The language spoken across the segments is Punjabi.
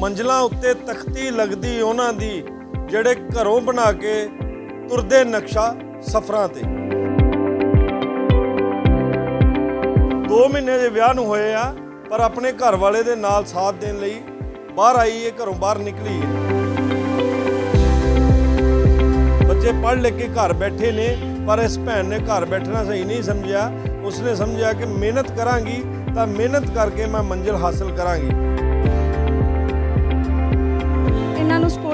ਮੰਜ਼ਲਾਂ ਉੱਤੇ ਤਖਤੀ ਲੱਗਦੀ ਉਹਨਾਂ ਦੀ, ਜਿਹੜੇ ਘਰੋਂ ਬਣਾ ਕੇ ਤੁਰਦੇ ਨਕਸ਼ਾ ਸਫ਼ਰਾਂ ਤੇ। 2 ਮਹੀਨੇ ਦੇ ਵਿਆਹ ਨੂੰ ਹੋਏ ਆ, ਪਰ ਆਪਣੇ ਘਰ ਵਾਲੇ ਦੇ ਨਾਲ ਸਾਥ ਦੇਣ ਲਈ ਬਾਹਰ ਆਈ ਹੈ ਘਰੋਂ ਬਾਹਰ ਨਿਕਲੀ। ਹੈ ਬੱਚੇ ਪੜ੍ਹ ਲਿਖ ਕੇ ਘਰ ਬੈਠੇ ਨੇ, ਪਰ ਇਸ ਭੈਣ ਨੇ ਘਰ ਬੈਠਣਾ ਸਹੀ ਨਹੀਂ ਸਮਝਿਆ। ਉਸਨੇ ਸਮਝਿਆ ਕਿ ਮਿਹਨਤ ਕਰਾਂਗੀ, ਤਾਂ ਮਿਹਨਤ ਕਰਕੇ ਮੈਂ ਮੰਜ਼ਿਲ ਹਾਸਲ ਕਰਾਂਗੀ।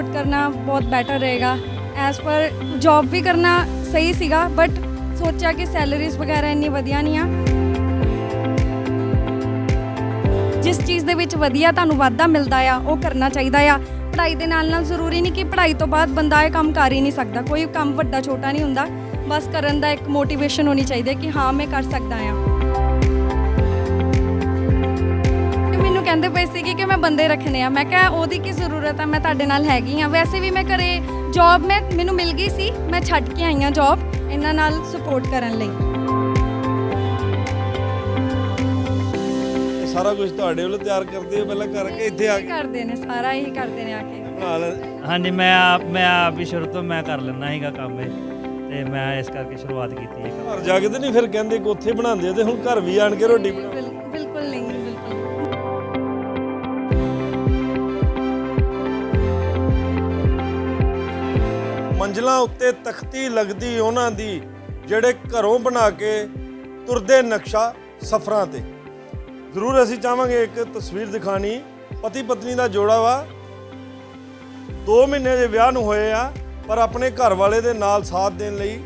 ਇਹਨਾਂ ਨੂੰ ਸਪੋਰਟ ਕਰਨਾ ਬਹੁਤ ਬੈਟਰ ਰਹੇਗਾ। ਐਸ ਪਰ ਜੌਬ ਵੀ ਕਰਨਾ ਸਹੀ ਸੀਗਾ ਬਟ ਸੋਚਿਆ ਕਿ ਸੈਲਰੀਜ਼ ਵਗੈਰਾ ਇੰਨੀ ਵਧੀਆ ਨਹੀਂ ਆ। ਜਿਸ ਚੀਜ਼ ਦੇ ਵਿੱਚ ਵਧੀਆ ਤੁਹਾਨੂੰ ਵਾਧਾ ਮਿਲਦਾ ਆ, ਉਹ ਕਰਨਾ ਚਾਹੀਦਾ ਆ। ਪੜ੍ਹਾਈ ਦੇ ਨਾਲ ਨਾਲ ਜ਼ਰੂਰੀ ਨਹੀਂ ਕਿ ਪੜ੍ਹਾਈ ਤੋਂ ਬਾਅਦ ਬੰਦਾ ਇਹ ਕੰਮ ਕਰ ਹੀ ਨਹੀਂ ਸਕਦਾ। ਕੋਈ ਕੰਮ ਵੱਡਾ ਛੋਟਾ ਨਹੀਂ ਹੁੰਦਾ। ਬਸ ਕਰਨ ਦਾ ਇੱਕ ਮੋਟੀਵੇਸ਼ਨ ਹੋਣੀ ਚਾਹੀਦੀ ਹੈ ਕਿ ਹਾਂ, ਮੈਂ ਕਰ ਸਕਦਾ ਆ। ਮੈਨੂੰ ਕਹਿੰਦੇ ਪਏ ਸੀ ਕਿ ਮੈਂ ਬੰਦੇ ਰੱਖਣੇ ਆ। ਮੈਂ ਕਿਹਾ ਉਹਦੀ ਕੀ ਜ਼ਰੂਰਤ ਆ? ਮੈਂ ਤੁਹਾਡੇ ਨਾਲ ਹੈਗੀ ਆ। ਵੈਸੇ ਵੀ ਮੈਂ ਘਰੇ ਜੌਬ ਮੈਂ ਮੈਨੂੰ ਮਿਲ ਗਈ ਸੀ। ਮੈਂ ਛੱਡ ਕੇ ਆਈ ਆ ਜੌਬ ਇਹਨਾਂ ਨਾਲ ਸਪੋਰਟ ਕਰਨ ਲਈ। ਇਹ ਸਾਰਾ ਕੁਝ ਤੁਹਾਡੇ ਵੱਲੋਂ ਤਿਆਰ ਕਰਦੇ ਹੋ ਪਹਿਲਾਂ ਕਰਕੇ ਇੱਥੇ ਆ ਕੇ? ਕਰਦੇ ਨੇ ਸਾਰਾ ਇਹੀ ਕਰਦੇ ਨੇ ਆ ਕੇ। ਹਾਂਜੀ ਮੈਂ ਆਪ ਮੈਂ ਆਪ ਵੀ ਸ਼ੁਰੂ ਤੋਂ ਮੈਂ ਕਰ ਲੈਂਦਾ ਸੀਗਾ ਕੰਮ ਇਹ ਤੇ ਮੈਂ ਇਸ ਕਰਕੇ ਸ਼ੁਰੂਆਤ ਕੀਤੀ ਹੈ। ਘਰ ਜਾ ਕੇ ਤੇ ਨਹੀਂ ਫਿਰ ਕਹਿੰਦੇ ਕਿ ਉੱਥੇ ਬਣਾਉਂਦੇ ਆ ਤੇ ਹੁਣ ਘਰ ਵੀ ਆਣ ਕੇ ਰੋਟੀ ਬਣਾ ਮੰਜ਼ਲਾਂ ਉੱਤੇ ਤਖਤੀ ਲੱਗਦੀ ਉਹਨਾਂ ਦੀ, ਜਿਹੜੇ ਘਰੋਂ ਬਣਾ ਕੇ ਤੁਰਦੇ ਨਕਸ਼ਾ ਸਫ਼ਰਾਂ ਤੇ। ਜ਼ਰੂਰ ਅਸੀਂ ਚਾਹਾਂਗੇ ਇੱਕ ਤਸਵੀਰ ਦਿਖਾਣੀ। ਪਤੀ ਪਤਨੀ ਦਾ ਜੋੜਾ ਵਾ। 2 ਮਹੀਨੇ ਦੇ ਵਿਆਹ ਨੂੰ ਹੋਏ ਆ, ਪਰ ਆਪਣੇ ਘਰ ਵਾਲੇ ਦੇ ਨਾਲ ਸਾਥ ਦੇਣ ਲਈ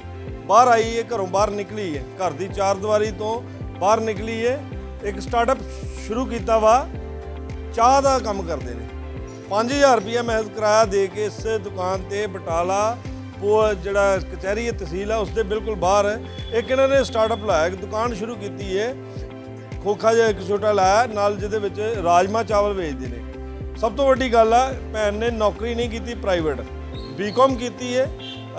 ਬਾਹਰ ਆਈ ਹੈ ਘਰੋਂ ਬਾਹਰ ਨਿਕਲੀ ਹੈ ਘਰ ਦੀ ਚਾਰ ਦੀਵਾਰੀ ਤੋਂ ਬਾਹਰ ਨਿਕਲੀ ਹੈ ਇੱਕ ਸਟਾਰਟਅਪ ਸ਼ੁਰੂ ਕੀਤਾ ਵਾ। ਚਾਹ ਦਾ ਕੰਮ ਕਰਦੇ ਨੇ। 5000 ਰੁਪਇਆ ਮਹਿਜ਼ ਕਿਰਾਇਆ ਦੇ ਕੇ ਇਸ ਦੁਕਾਨ ਤੇ ਬਟਾਲਾ ਉਹ ਜਿਹੜਾ ਕਚਹਿਰੀ ਹੈ, ਤਹਿਸੀਲ ਆ ਉਸ ਦੇ ਬਿਲਕੁਲ ਬਾਹਰ ਇੱਕ ਇਹਨਾਂ ਨੇ ਸਟਾਰਟਅਪ ਲਾਇਆ, ਇੱਕ ਦੁਕਾਨ ਸ਼ੁਰੂ ਕੀਤੀ ਹੈ। ਖੋਖਾ ਜਿਹਾ ਇੱਕ ਛੋਟਾ ਲਾਇਆ, ਨਾਲ ਜਿਹਦੇ ਵਿੱਚ ਰਾਜਮਾ ਚਾਵਲ ਵੇਚਦੇ ਨੇ। ਸਭ ਤੋਂ ਵੱਡੀ ਗੱਲ ਆ, ਭੈਣ ਨੇ ਨੌਕਰੀ ਨਹੀਂ ਕੀਤੀ ਪ੍ਰਾਈਵੇਟ ਬੀਕਾਮ ਕੀਤੀ ਹੈ।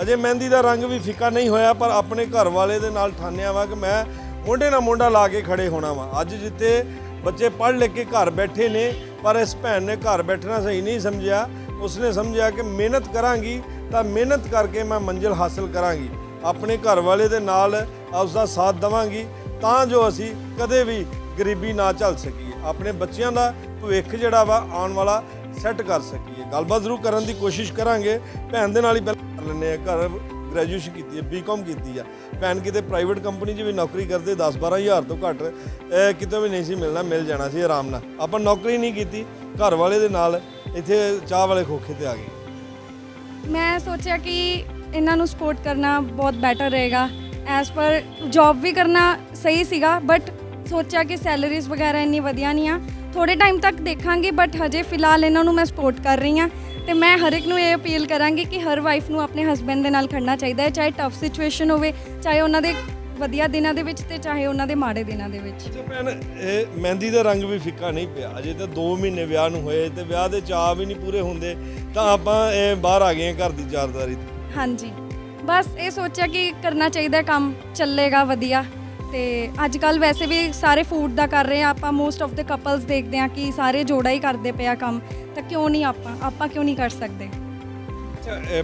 ਅਜੇ ਮਹਿੰਦੀ ਦਾ ਰੰਗ ਵੀ ਫਿੱਕਾ ਨਹੀਂ ਹੋਇਆ, ਪਰ ਆਪਣੇ ਘਰ ਵਾਲੇ ਦੇ ਨਾਲ ਠਾਨਿਆ ਵਾ ਕਿ ਮੈਂ ਮੋਢੇ ਨਾਲ ਮੋਢਾ ਲਾ ਕੇ ਖੜੇ ਹੋਣਾ ਵਾ। ਅੱਜ ਜਿੱਤੇ ਬੱਚੇ ਪੜ੍ਹ ਲਿਖ ਕੇ ਘਰ ਬੈਠੇ ਨੇ, ਪਰ ਇਸ ਭੈਣ ਨੇ ਘਰ ਬੈਠਣਾ ਸਹੀ ਨਹੀਂ ਸਮਝਿਆ। ਉਸਨੇ ਸਮਝਿਆ ਕਿ ਮਿਹਨਤ ਕਰਾਂਗੀ ਤਾਂ ਮਿਹਨਤ ਕਰਕੇ ਮੈਂ ਮੰਜ਼ਿਲ ਹਾਸਲ ਕਰਾਂਗੀ। ਆਪਣੇ ਘਰ ਵਾਲੇ ਦੇ ਨਾਲ ਉਸ ਦਾ ਸਾਥ ਦਵਾਂਗੀ ਤਾਂ ਜੋ ਅਸੀਂ ਕਦੇ ਵੀ ਗਰੀਬੀ ਨਾ ਝੱਲ ਸਕੀਏ। ਆਪਣੇ ਬੱਚਿਆਂ ਦਾ ਭਵਿੱਖ ਜਿਹੜਾ ਵਾ ਆਉਣ ਵਾਲਾ ਸੈੱਟ ਕਰ ਸਕੀਏ। ਗੱਲਬਾਤ ਜ਼ਰੂਰ ਕਰਨ ਦੀ ਕੋਸ਼ਿਸ਼ ਕਰਾਂਗੇ। ਭੈਣ ਦੇ ਨਾਲ ਹੀ ਪਹਿਲਾਂ ਕਰ ਲੈਂਦੇ ਆ ਘਰ ਗ੍ਰੈਜੂਏਸ਼ਨ ਕੀਤੀ ਹੈ ਬੀਕਾਮ ਕੀਤੀ ਆ। ਭੈਣ ਕਿਤੇ ਪ੍ਰਾਈਵੇਟ ਕੰਪਨੀ 'ਚ ਵੀ ਨੌਕਰੀ ਕਰਦੇ 10 ਹਜ਼ਾਰ ਤੋਂ ਘੱਟ ਕਿਤੇ ਵੀ ਨਹੀਂ ਸੀ ਮਿਲਣਾ, ਮਿਲ ਜਾਣਾ ਸੀ ਆਰਾਮ ਨਾਲ। ਆਪਾਂ ਨੌਕਰੀ ਨਹੀਂ ਕੀਤੀ। ਘਰ ਵਾਲੇ ਦੇ ਨਾਲ ਇੱਥੇ ਚਾਹ ਵਾਲੇ ਖੋਖੇ ਤੇ ਆ ਗਏ। ਮੈਂ ਸੋਚਿਆ ਕਿ ਇਹਨਾਂ ਨੂੰ ਸਪੋਰਟ ਕਰਨਾ ਬਹੁਤ ਬੈਟਰ ਰਹੇਗਾ। ਐਸ ਪਰ ਜੌਬ ਵੀ ਕਰਨਾ ਸਹੀ ਸੀਗਾ ਬਟ ਸੋਚਿਆ ਕਿ ਸੈਲਰੀਜ਼ ਵਗੈਰਾ ਇੰਨੀ ਵਧੀਆ ਨਹੀਂ ਆ। ਥੋੜੇ ਟਾਈਮ ਤੱਕ ਦੇਖਾਂਗੇ ਬਟ ਹਜੇ ਫਿਲਹਾਲ ਇਹਨਾਂ ਨੂੰ ਮੈਂ ਸਪੋਰਟ ਕਰ ਰਹੀ ਹਾਂ। ਤੇ ਮੈਂ ਹਰ ਇੱਕ ਨੂੰ ਇਹ ਅਪੀਲ ਕਰਾਂਗੀ ਕਿ ਹਰ ਵਾਈਫ ਨੂੰ ਆਪਣੇ ਹਸਬੰਡ ਦੇ ਨਾਲ ਖੜਨਾ ਚਾਹੀਦਾ ਹੈ, ਚਾਹੇ ਟਫ ਸਿਚੁਏਸ਼ਨ ਹੋਵੇ, ਚਾਹੇ ਉਹਨਾਂ ਦੇ ਵਧੀਆ ਦਿਨਾਂ ਦੇ ਵਿੱਚ ਤੇ ਚਾਹੇ ਉਹਨਾਂ ਦੇ ਮਾੜੇ ਦਿਨਾਂ ਦੇ ਵਿੱਚ। ਅੱਛਾ ਭੈਣ ਇਹ ਮਹਿੰਦੀ ਦਾ ਰੰਗ ਵੀ ਫਿੱਕਾ ਨਹੀਂ ਪਿਆ। ਅਜੇ ਤਾਂ 2 ਮਹੀਨੇ ਵਿਆਹ ਨੂੰ ਹੋਏ ਤੇ ਵਿਆਹ ਦੇ ਚਾਅ ਵੀ ਨਹੀਂ ਪੂਰੇ ਹੁੰਦੇ। ਤਾਂ ਆਪਾਂ ਇਹ ਬਾਹਰ ਆ ਗਏ ਹਾਂ ਘਰ ਦੀ ਚਾਰਦਾਰੀ ਤੋਂ। ਹਾਂਜੀ। ਬਸ ਇਹ ਸੋਚਿਆ ਕਿ ਕਰਨਾ ਚਾਹੀਦਾ ਕੰਮ ਚੱਲੇਗਾ ਵਧੀਆ। ਤੇ ਅੱਜ ਕੱਲ ਵੈਸੇ ਵੀ ਸਾਰੇ ਫੂਡ ਦਾ ਕਰ ਰਹੇ ਆ ਆਪਾਂ। ਮੋਸਟ ਆਫ ਦੇ ਕਪਲਸ ਦੇਖਦੇ ਆ ਕਿ ਸਾਰੇ ਜੋੜਾ ਹੀ ਕਰਦੇ ਪਿਆ ਕੰਮ। ਤਾਂ ਕਿਉਂ ਨਹੀਂ ਆਪਾਂ? ਆਪਾਂ ਕਿਉਂ ਨਹੀਂ ਕਰ ਸਕਦੇ?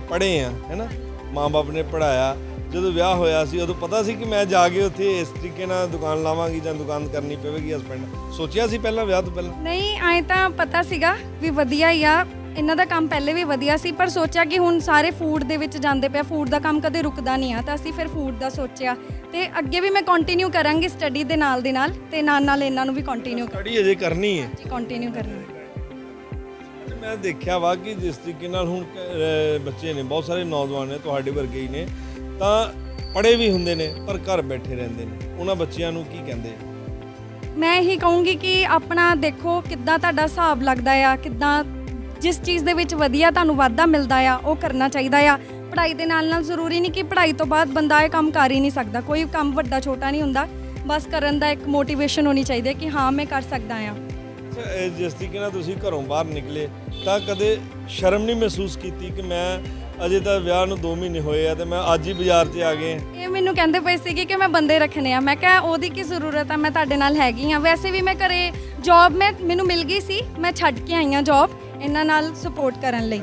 ਪੜ੍ਹੇ ਆ ਹੈਨਾ ਮਾਂ-ਬਾਪ ਨੇ ਪੜਾਇਆ ਜਦੋਂ ਵਿਆਹ ਹੋਇਆ ਸੀ ਉਦੋਂ ਪਤਾ ਸੀ ਕਿ ਮੈਂ ਜਾ ਕੇ ਉੱਥੇ ਇਸ ਤਰੀਕੇ ਨਾਲ ਦੁਕਾਨ ਲਾਵਾਂਗੀ ਜਾਂ ਦੁਕਾਨ ਕਰਨੀ ਪਵੇਗੀ ਹਸਬੰਡ ਸੋਚਿਆ ਸੀ ਪਹਿਲਾਂ ਵਿਆਹ ਤੋਂ ਪਹਿਲਾਂ? ਨਹੀਂ ਐ ਤਾਂ ਪਤਾ ਸੀਗਾ ਵੀ ਵਧੀਆ ਹੀ ਆ। ਇਹਨਾਂ ਦਾ ਕੰਮ ਪਹਿਲੇ ਵੀ ਵਧੀਆ ਸੀ ਪਰ ਸੋਚਿਆ ਕਿ ਹੁਣ ਸਾਰੇ ਫੂਡ ਦੇ ਵਿੱਚ ਜਾਂਦੇ ਪਿਆ। ਫੂਡ ਦਾ ਕੰਮ ਕਦੇ ਰੁਕਦਾ ਨਹੀਂ ਆ ਤਾਂ ਅਸੀਂ ਫਿਰ ਫੂਡ ਦਾ ਸੋਚਿਆ। ਤੇ ਅੱਗੇ ਵੀ ਮੈਂ ਕੰਟੀਨਿਊ ਕਰਾਂਗੀ ਸਟੱਡੀ ਦੇ ਨਾਲ ਦੇ ਨਾਲ ਤੇ ਨਾਲ ਨਾਲ ਇਹਨਾਂ ਨੂੰ ਵੀ ਕੰਟੀਨਿਊ ਸਟੱਡੀ ਅਜੇ ਕਰਨੀ ਹੈ। ਕੰਟੀਨਿਊ ਕਰਨਾ। ਤੇ ਮੈਂ ਦੇਖਿਆ ਵਾ ਕਿ ਜਿਸ ਤਰੀਕੇ ਨਾਲ ਹੁਣ ਅਹ, ਬੱਚੇ ਨੇ ਬਹੁਤ ਸਾਰੇ ਨੌਜਵਾਨ ਨੇ ਤੁਹਾਡੇ ਵਰਗੇ ਹੀ ਨੇ। ਤਾਂ ਪੜ੍ਹੇ ਵੀ ਹੁੰਦੇ ਨੇ, ਪਰ ਘਰ ਬੈਠੇ ਰਹਿੰਦੇ ਨੇ। ਉਹਨਾਂ ਬੱਚਿਆਂ ਨੂੰ ਕੀ ਕਹਿੰਦੇ? ਮੈਂ ਇਹੀ ਕਹੂੰਗੀ ਕਿ ਆਪਣਾ ਦੇਖੋ ਕਿੱਦਾਂ ਤੁਹਾਡਾ ਹਿਸਾਬ ਲੱਗਦਾ ਆ, ਕਿੱਦਾਂ ਜਿਸ ਚੀਜ਼ ਦੇ ਵਿੱਚ ਵਧੀਆ ਤੁਹਾਨੂੰ ਵਾਧਾ ਮਿਲਦਾ ਆ, ਉਹ ਕਰਨਾ ਚਾਹੀਦਾ ਆ। ਪੜ੍ਹਾਈ ਦੇ ਨਾਲ ਨਾਲ ਜ਼ਰੂਰੀ ਨਹੀਂ ਕਿ ਪੜ੍ਹਾਈ ਤੋਂ ਬਾਅਦ ਬੰਦਾ ਇਹ ਕੰਮ ਕਰ ਹੀ ਨਹੀਂ ਸਕਦਾ। ਕੋਈ ਕੰਮ ਵੱਡਾ ਛੋਟਾ ਨਹੀਂ ਹੁੰਦਾ। ਬਸ ਕਰਨ ਦਾ ਇੱਕ ਮੋਟੀਵੇਸ਼ਨ ਹੋਣੀ ਚਾਹੀਦੀ ਹੈ ਕਿ ਹਾਂ, ਮੈਂ ਕਰ ਸਕਦਾ ਆ। ਇਹ ਜਿਸ ਤਰੀਕੇ ਨਾਲ ਤੁਸੀਂ ਘਰੋਂ ਬਾਹਰ ਨਿਕਲੇ ਤਾਂ ਕਦੇ ਸ਼ਰਮ ਨਹੀਂ ਮਹਿਸੂਸ ਕੀਤੀ ਕਿ ਮੈਂ ਅਜੇ ਤਾਂ ਵਿਆਹ ਨੂੰ 2 ਮਹੀਨੇ ਹੋਏ ਆ ਤੇ ਮੈਂ ਅੱਜ ਹੀ ਬਾਜ਼ਾਰ 'ਚ ਆ ਗਏ ਇਹ ਮੈਨੂੰ ਕਹਿੰਦੇ ਪਏ ਸੀਗੇ ਕਿ ਮੈਂ ਬੰਦੇ ਰੱਖਣੇ ਆ। ਮੈਂ ਕਿਹਾ ਉਹਦੀ ਕੀ ਜ਼ਰੂਰਤ ਆ? ਮੈਂ ਤੁਹਾਡੇ ਨਾਲ ਹੈਗੀ ਆ। ਵੈਸੇ ਵੀ ਮੈਂ ਘਰੇ ਜੌਬ ਮੈਂ ਮੈਨੂੰ ਮਿਲ ਗਈ ਸੀ। ਮੈਂ ਛੱਡ ਕੇ ਆਈ ਆ ਜੌਬ ਇਹਨਾਂ ਨਾਲ ਸਪੋਰਟ ਕਰਨ ਲਈ।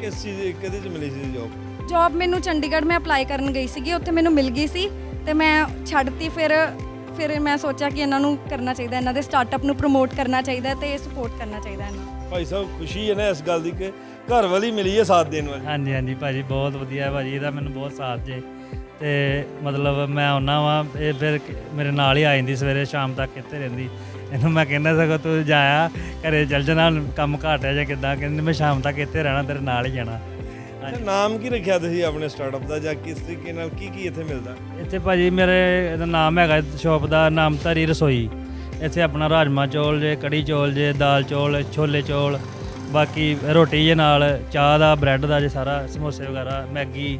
ਕਿਸ ਚੀਜ਼ ਕਿਹਦੇ ਚ ਮਿਲੀ ਸੀ ਜੋਬ ਜੌਬ ਮੈਨੂੰ ਚੰਡੀਗੜ੍ਹ ਮੈਂ ਅਪਲਾਈ ਕਰਨ ਗਈ ਸੀਗੀ। ਉੱਥੇ ਮੈਨੂੰ ਮਿਲ ਗਈ ਸੀ ਤੇ ਮੈਂ ਛੱਡਤੀ। ਫਿਰ ਫਿਰ ਮੈਂ ਸੋਚਿਆ ਕਿ ਇਹਨਾਂ ਨੂੰ ਕਰਨਾ ਚਾਹੀਦਾ ਇਹਨਾਂ ਦੇ ਸਟਾਰਟਅਪ ਨੂੰ ਪ੍ਰਮੋਟ ਕਰਨਾ ਚਾਹੀਦਾ ਤੇ ਸਪੋਰਟ ਕਰਨਾ ਚਾਹੀਦਾ ਇਹਨਾਂ ਨੂੰ। ਭਾਈ ਸਾਹਿਬ ਖੁਸ਼ੀ ਹੈ ਨਾ ਇਸ ਗੱਲ ਦੀ ਕਿ ਘਰ ਵਾਲੀ ਮਿਲੀ ਹੈ ਸਾਥ ਦੇਣ ਵਾਲੀ। ਹਾਂਜੀ ਹਾਂਜੀ ਭਾਜੀ ਬਹੁਤ ਵਧੀਆ ਭਾਜੀ ਇਹਦਾ ਮੈਨੂੰ ਬਹੁਤ ਸਾਥ ਜੇ। ਤੇ ਮਤਲਬ ਮੈਂ ਆਉਣਾ ਵਾਂ ਇਹ ਫਿਰ ਮੇਰੇ ਨਾਲ ਹੀ ਆ ਜਾਂਦੀ ਸਵੇਰੇ ਸ਼ਾਮ ਤੱਕ ਇੱਥੇ ਰਹਿੰਦੀ। ਇਹਨੂੰ ਮੈਂ ਕਹਿੰਦਾ ਸਗੋਂ ਤੂੰ ਜਾਇਆ ਘਰੇ ਚੱਲ ਜਾਣਾ ਕੰਮ ਘੱਟ ਹੈ ਜਾਂ ਕਿੱਦਾਂ ਕਹਿੰਦੀ ਮੈਂ ਸ਼ਾਮ ਤੱਕ ਇੱਥੇ ਰਹਿਣਾ ਤੇਰੇ ਨਾਲ ਹੀ ਜਾਣਾ। ਅੱਛਾ ਨਾਮ ਕੀ ਰੱਖਿਆ ਤੁਸੀਂ ਆਪਣੇ ਸਟਾਰਟਅਪ ਦਾ ਜਾਂ ਕਿਸ ਤਰੀਕੇ ਨਾਲ ਕੀ ਕੀ ਇੱਥੇ ਮਿਲਦਾ? ਇੱਥੇ ਭਾਜੀ ਮੇਰੇ ਇਹਦਾ ਨਾਮ ਹੈਗਾ ਸ਼ਾਪ ਦਾ ਨਾਮ ਧਰੀ ਰਸੋਈ। ਇੱਥੇ ਆਪਣਾ ਰਾਜਮਾ ਚੌਲ ਜੇ ਕੜੀ ਚੌਲ ਜੇ ਦਾਲ ਚੌਲ ਛੋਲੇ ਚੌਲ ਬਾਕੀ ਰੋਟੀ ਜੇ ਨਾਲ ਚਾਹ ਦਾ ਬ੍ਰੈਡ ਦਾ ਜੇ ਸਾਰਾ ਸਮੋਸੇ ਵਗੈਰਾ ਮੈਗੀ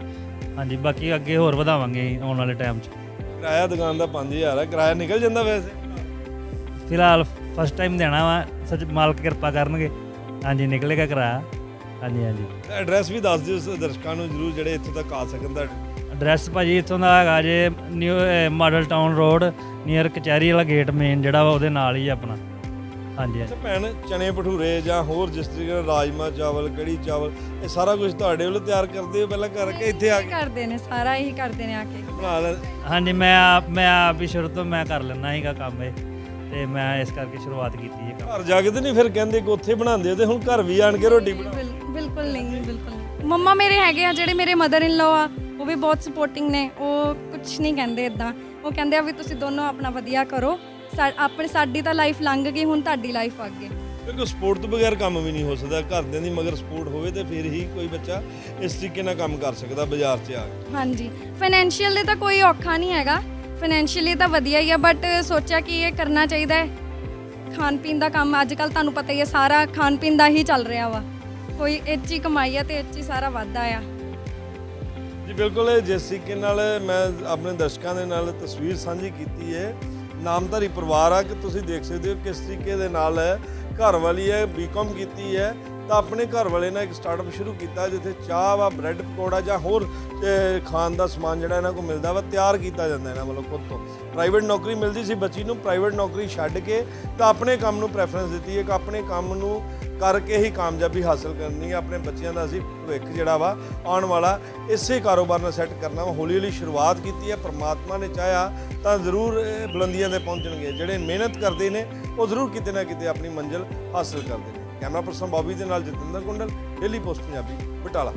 ਹਾਂਜੀ ਬਾਕੀ ਅੱਗੇ ਹੋਰ ਵਧਾਵਾਂਗੇ ਆਉਣ ਵਾਲੇ ਟਾਈਮ 'ਚ। ਕਿਰਾਇਆ ਦੁਕਾਨ ਦਾ 5000 ਹੈ ਕਿਰਾਇਆ ਨਿਕਲ ਜਾਂਦਾ ਵੈਸੇ? ਫਿਲਹਾਲ ਫਸਟ ਟਾਈਮ ਦੇਣਾ ਵਾ ਸੱਚ ਮਾਲਕ ਕਿਰਪਾ ਕਰਨਗੇ। ਹਾਂਜੀ ਨਿਕਲੇਗਾ ਕਿਰਾਇਆ। ਹਾਂਜੀ ਹਾਂਜੀ। ਐਡਰੈਸ ਵੀ ਦੱਸ ਦਿਓ ਦਰਸ਼ਕਾਂ ਨੂੰ ਜਰੂਰ ਜਿਹੜੇ ਇੱਥੋਂ ਤੱਕ ਆ ਸਕਣ ਤੁਹਾਡੇ ਐਡਰੈਸ ਭਾਜੀ ਇੱਥੋਂ ਦਾ ਹੈਗਾ ਜੇ new model town road near ਕਚਹਿਰੀ ਵਾਲਾ ਗੇਟ ਮੇਨ ਜਿਹੜਾ ਵਾ ਉਹਦੇ ਨਾਲ ਹੀ ਆਪਣਾ। ਹਾਂਜੀ ਹਾਂਜੀ। ਅੱਛਾ ਭੈਣ ਚਨੇ ਭਟੂਰੇ ਜਾਂ ਹੋਰ ਜਿਸ ਤਰੀਕੇ ਨਾਲ ਰਾਜਮਾ ਚਾਵਲ ਕੜੀ ਚਾਵਲ ਇਹ ਸਾਰਾ ਕੁਝ ਤੁਹਾਡੇ ਵੱਲੋਂ ਤਿਆਰ ਕਰਦੇ ਹੋ ਪਹਿਲਾਂ ਕਰਕੇ ਇੱਥੇ ਆ ਕੇ? ਕਰਦੇ ਨੇ ਸਾਰਾ ਇਹੀ ਕਰਦੇ ਨੇ ਆ ਕੇ। ਬਣਾ ਲੈ। ਹਾਂਜੀ ਮੈਂ ਆਪ ਮੈਂ ਆਪ ਹੀ ਸ਼ੁਰੂ ਤੋਂ ਮੈਂ ਕਰ ਲੈਣਾ ਸੀਗਾ ਕੰਮ ਇਹ ਤੇ ਮੈਂ ਇਸ ਕਰਕੇ ਸ਼ੁਰੂਆਤ ਕੀਤੀ ਕੰਮ। ਘਰ ਜਾ ਕੇ ਤੇ ਨਹੀਂ ਫਿਰ ਕਹਿੰਦੇ ਕਿ ਉੱਥੇ ਬਣਾਉਂਦੇ ਹੋ ਤੇ ਹੁਣ ਘਰ ਵੀ ਆਣ ਕੇ ਰੋਟੀ ਬਣਾ ਬਿਲਕੁਲ ਨਹੀਂ ਬਿਲਕੁਲ ਨਹੀਂ। ਮੰਮਾ ਮੇਰੇ ਹੈਗੇ ਆ ਜਿਹੜੇ ਮੇਰੇ ਮਦਰ ਇਨ ਲਾ ਆ ਉਹ ਵੀ ਬਹੁਤ ਸਪੋਰਟਿੰਗ ਨੇ। ਉਹ ਕੁਝ ਨਹੀਂ ਕਹਿੰਦੇ ਇਦਾਂ ਉਹ ਕਹਿੰਦੇ ਆ ਵੀ ਤੁਸੀਂ ਦੋਨੋਂ ਆਪਣਾ ਵਧੀਆ ਕਰੋ। ਸਾ- ਆਪਣੀ ਸਾਡੀ ਤਾਂ ਲਾਈਫ ਲੰਘ ਗਈ ਹੁਣ ਤੁਹਾਡੀ ਲਾਈਫ ਅੱਗੇ। ਕਿਉਂਕਿ ਸਪੋਰਟ ਤੋਂ ਬਗੈਰ ਕੰਮ ਵੀ ਨਹੀਂ ਹੋ ਸਕਦਾ। ਘਰਦਿਆਂ ਦੀ ਮਗਰ ਸਪੋਰਟ ਹੋਵੇ ਤੇ ਫਿਰ ਹੀ ਕੋਈ ਬੱਚਾ ਇਸ ਤਰੀਕੇ ਨਾਲ ਕੰਮ ਕਰ ਸਕਦਾ ਬਾਜ਼ਾਰ 'ਚ ਆ ਕੇ। ਹਾਂਜੀ। ਫਾਈਨੈਂਸ਼ੀਅਲ ਦੇ ਤਾਂ ਕੋਈ ਔਖਾ ਨਹੀਂ ਹੈਗਾ। ਫਾਈਨੈਂਸ਼ੀਅਲੀ ਤਾਂ ਵਧੀਆ ਹੀ ਆ ਬਟ ਸੋਚਿਆ ਕਿ ਇਹ ਕਰਨਾ ਚਾਹੀਦਾ ਹੈ। ਖਾਣ ਪੀਣ ਦਾ ਕੰਮ ਅੱਜ ਕੱਲ ਤੁਹਾਨੂੰ ਪਤਾ ਹੀ ਹੈ ਸਾਰਾ ਖਾਣ ਪੀਣ ਦਾ ਹੀ ਚੱਲ ਰਿਹਾ ਵਾ। ਕੋਈ ਇੱਚੀ ਕਮਾਈ ਆ ਤੇ ਇੱਚੀ ਸਾਰਾ ਵਾਧਾ ਆ। ਜੀ ਬਿਲਕੁਲ, ਜਿਸ ਤਰੀਕੇ ਨਾਲ ਮੈਂ ਆਪਣੇ ਦਰਸ਼ਕਾਂ ਦੇ ਨਾਲ ਤਸਵੀਰ ਸਾਂਝੀ ਕੀਤੀ ਹੈ, ਨਾਮਧਾਰੀ ਪਰਿਵਾਰ ਆ ਕਿ ਤੁਸੀਂ ਦੇਖ ਸਕਦੇ ਹੋ ਕਿਸ ਤਰੀਕੇ ਦੇ ਨਾਲ ਘਰ ਵਾਲੀ ਹੈ ਬੀਕਾਮ ਕੀਤੀ ਹੈ, ਤਾਂ ਆਪਣੇ ਘਰ ਵਾਲੇ ਨੇ ਇੱਕ ਸਟਾਰਟਅਪ ਸ਼ੁਰੂ ਕੀਤਾ ਜਿੱਥੇ ਚਾਹ ਵਾ ਬ੍ਰੈਡ ਪਕੌੜਾ ਜਾਂ ਹੋਰ ਖਾਣ ਦਾ ਸਮਾਨ ਜਿਹੜਾ ਇਹਨਾਂ ਕੋਲ ਮਿਲਦਾ ਵਾ, ਤਿਆਰ ਕੀਤਾ ਜਾਂਦਾ ਇਹਨਾਂ ਵੱਲੋਂ ਖੁਦ ਤੋਂ। ਪ੍ਰਾਈਵੇਟ ਨੌਕਰੀ ਮਿਲਦੀ ਸੀ ਬੱਚੀ ਨੂੰ ਪ੍ਰਾਈਵੇਟ ਨੌਕਰੀ ਛੱਡ ਕੇ ਤਾਂ ਆਪਣੇ ਕੰਮ ਨੂੰ ਪ੍ਰੈਫਰੈਂਸ ਦਿੱਤੀ ਹੈ ਕਿ ਆਪਣੇ ਕੰਮ ਨੂੰ ਕਰਕੇ ਹੀ ਕਾਮਯਾਬੀ ਹਾਸਲ ਕਰਨੀ ਹੈ ਆਪਣੇ ਬੱਚਿਆਂ ਦਾ ਅਸੀਂ ਭਵਿੱਖ ਜਿਹੜਾ ਵਾ, ਆਉਣ ਵਾਲਾ, ਇਸੇ ਕਾਰੋਬਾਰ ਨਾਲ ਸੈੱਟ ਕਰਨਾ ਵਾ। ਹੌਲੀ ਹੌਲੀ ਸ਼ੁਰੂਆਤ ਕੀਤੀ ਹੈ ਪ੍ਰਮਾਤਮਾ ਨੇ ਚਾਹਿਆ ਤਾਂ ਜ਼ਰੂਰ ਇਹ ਬੁਲੰਦੀਆਂ ਤੇ ਪਹੁੰਚਣਗੇ। ਜਿਹੜੇ ਮਿਹਨਤ ਕਰਦੇ ਨੇ, ਉਹ ਜ਼ਰੂਰ ਕਿਤੇ ਨਾ ਕਿਤੇ ਆਪਣੀ ਮੰਜ਼ਿਲ ਹਾਸਲ ਕਰਦੇ ਨੇ। ਕੈਮਰਾ ਪਰਸਨ ਬੌਬੀ ਦੇ ਨਾਲ ਜਤਿੰਦਰ ਕੁੰਡਲ ਡੇਲੀ ਪੋਸਟ ਪੰਜਾਬੀ, ਬਟਾਲਾ।